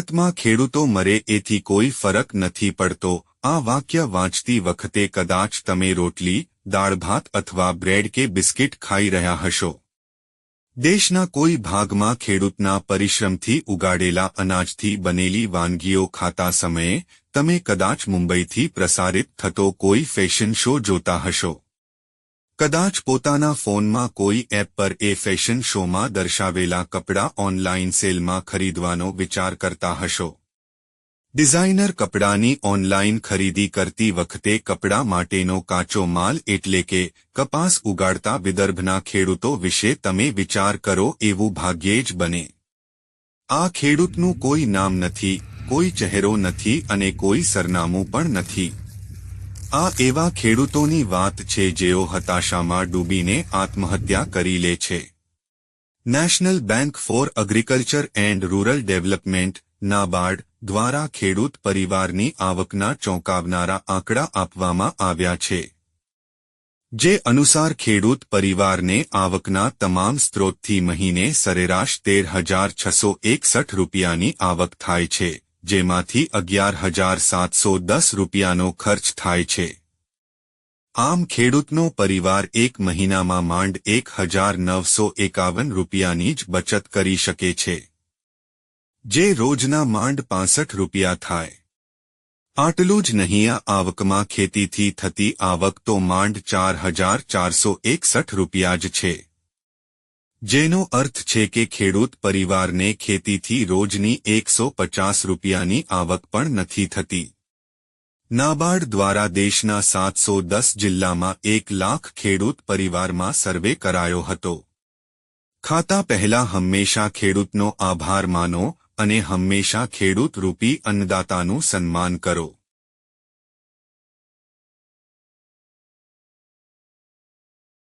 ભારતમાં ખેડૂતો મરે એથી કોઈ ફરક નથી પડતો. આ વાક્ય વાંચતી વખતે કદાચ તમે રોટલી, દાળ ભાત અથવા બ્રેડ કે બિસ્કિટ ખાઈ રહ્યા હશો. દેશના કોઈ ભાગમાં ખેડૂતના પરિશ્રમથી ઉગાડેલા અનાજથી બનેલી વાનગીઓ ખાતા સમયે તમે કદાચ મુંબઈથી પ્રસારિત થતો કોઈ ફેશન શો જોતા હશો. કદાચ પોતાના ફોનમાં કોઈ એપ પર એ ફેશન શોમાં દર્શાવેલા કપડાં ઓનલાઇન સેલમાં ખરીદવાનો વિચાર કરતા હશો. ડિઝાઇનર કપડાની ઓનલાઇન ખરીદી કરતી વખતે કપડાં માટેનો કાચો માલ એટલે કે કપાસ ઉગાડતા વિદર્ભના ખેડૂતો વિશે તમે વિચાર કરો એવું ભાગ્યે જ બને. આ ખેડૂતનું કોઈ નામ નથી, કોઈ ચહેરો નથી અને કોઈ સરનામું પણ નથી. આ એવા ખેડૂતોની વાત છે જેઓ હતાશામાં ડૂબીને આત્મહત્યા કરી લે છે. National bank for agriculture and rural development, NABARD, દ્વારા ખેડૂત પરિવારની આવકના ચોંકાવનારા આંકડા આપવામાં આવ્યા છે. જે અનુસાર ખેડૂત પરિવારને આવકના તમામ સ્ત્રોતથી મહિને સરેરાશ તેર હજાર છસો એકસઠ રૂપિયાની આવક થાય છે. જેમાંથી અગિયાર હજાર સાતસો દસ રૂપિયાનો ખર્ચ થાય છે. આમ ખેડૂતનો પરિવાર એક મહિનામાં માંડ એક હજાર નવસો એકાવન રૂપિયાની જ બચત કરી શકે છે. જે રોજના માંડ પાસઠ રૂપિયા થાય. આટલું જ નહીં, આ આવકમાં ખેતીથી થતી આવક તો માંડ ચાર હજાર ચારસો એકસઠ રૂપિયા જ છે. જેનો અર્થ છે કે ખેડૂત પરિવારને ખેતીથી રોજની એકસો પચાસ રૂપિયાની આવક પણ નથી થતી. નાબાર્ડ દ્વારા દેશના સાતસો દસ જિલ્લામાં એક લાખ ખેડૂત પરિવારમાં સર્વે કરાયો હતો. ખાતા પહેલા હંમેશા ખેડૂતનો આભાર માનો અને હંમેશા ખેડૂત રૂપી અન્નદાતાનું સન્માન કરો.